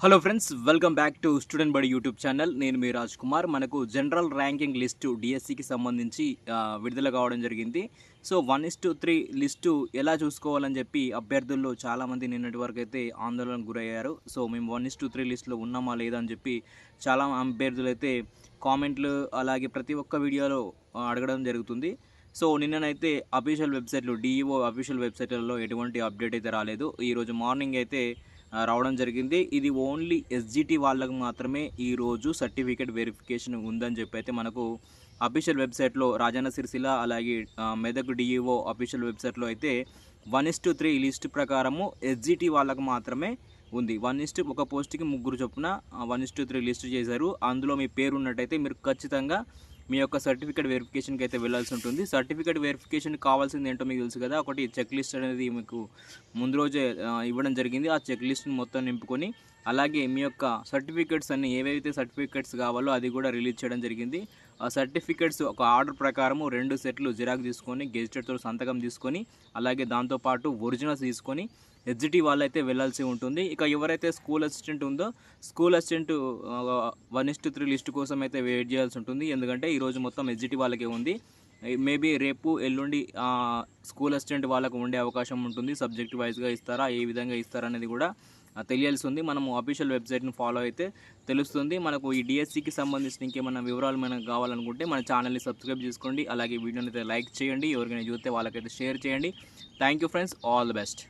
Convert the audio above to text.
Hello friends welcome back to student Badi YouTube channel నేను మీ రాజ్ కుమార్ మనకు జనరల్ ర్యాంకింగ్ లిస్టు డిఎస్సికి సంబంధించి విడుదల కావడం జరిగింది. So one is to three list ఎలా చూసుకోవాలని చెప్పి అభ్యర్థుల్లో చాలామంది నిన్నటి వరకు అయితే ఆందోళనకు గురయ్యారు. సో మేము వన్ ఇస్ టు త్రీ లిస్టులో ఉన్నామా లేదా అని చెప్పి చాలా అభ్యర్థులు అయితే కామెంట్లు అలాగే ప్రతి ఒక్క వీడియోలో అడగడం జరుగుతుంది. సో నిన్ననైతే అఫీషియల్ వెబ్సైట్లు డిఈఓ అఫీషియల్ వెబ్సైట్లలో ఎటువంటి అప్డేట్ అయితే రాలేదు. ఈరోజు మార్నింగ్ అయితే రావడం జరిగింది. ఇది ఓన్లీ ఎస్జిటి వాళ్ళకు మాత్రమే ఈరోజు సర్టిఫికేట్ వెరిఫికేషన్ ఉందని చెప్పి అయితే మనకు అఫీషియల్ వెబ్సైట్లో రాజన్న సిరిసిల అలాగే మెదక్ డిఈఓ అఫీషియల్ వెబ్సైట్లో అయితే one is to three list ప్రకారము ఎస్జిటి వాళ్ళకు మాత్రమే ఉంది. వన్ ఇస్ ఒక పోస్ట్కి ముగ్గురు చొప్పున one is to three list చేశారు. అందులో మీ పేరు ఉన్నట్టయితే మీరు ఖచ్చితంగా మీ యొక్క సర్టిఫికేట్ వెరిఫికేషన్కి అయితే వెళ్ళాల్సి ఉంటుంది. సర్టిఫికేట్ వెరిఫికేషన్ కావాల్సింది ఏంటో మీకు తెలుసు కదా. ఒకటి చెక్ లిస్ట్ అనేది మీకు ముందు రోజే ఇవ్వడం జరిగింది. ఆ చెక్ లిస్ట్ని మొత్తం నింపుకొని అలాగే మీ యొక్క సర్టిఫికేట్స్ అన్ని ఏవైతే సర్టిఫికేట్స్ కావాలో అది కూడా రిలీజ్ చేయడం జరిగింది. సర్టిఫికేట్స్ ఒక ఆర్డర్ ప్రకారము రెండు సెట్లు జిరాక్ తీసుకొని గెజిటెడ్తో సంతకం తీసుకొని అలాగే దాంతోపాటు ఒరిజినల్స్ తీసుకొని హెచ్జిటి వాళ్ళైతే వెళ్ళాల్సి ఉంటుంది. ఇక ఎవరైతే స్కూల్ అసిస్టెంట్ ఉందో school assistant one is to three list కోసం అయితే వెయిట్ చేయాల్సి ఉంటుంది. ఎందుకంటే ఈరోజు మొత్తం హెచ్జిటి వాళ్ళకే ఉంది. మేబీ రేపు ఎల్లుండి స్కూల్ అసిస్టెంట్ వాళ్ళకు ఉండే అవకాశం ఉంటుంది. సబ్జెక్ట్ వైజ్గా ఇస్తారా ఏ విధంగా ఇస్తారా అనేది కూడా తెలియాల్సి ఉంది మనము అఫీషియల్ వెబ్సైట్ని ఫాలో అయితే తెలుస్తుంది. మనకు ఈ డిఎస్సికి సంబంధించిన ఇంకేమైనా వివరాలు మనకు కావాలనుకుంటే మన ఛానల్ని సబ్స్క్రైబ్ చేసుకోండి. అలాగే వీడియోని అయితే లైక్ చేయండి. ఎవరికైనా చూస్తే వాళ్ళకైతే షేర్ చేయండి. Thank you friends all the best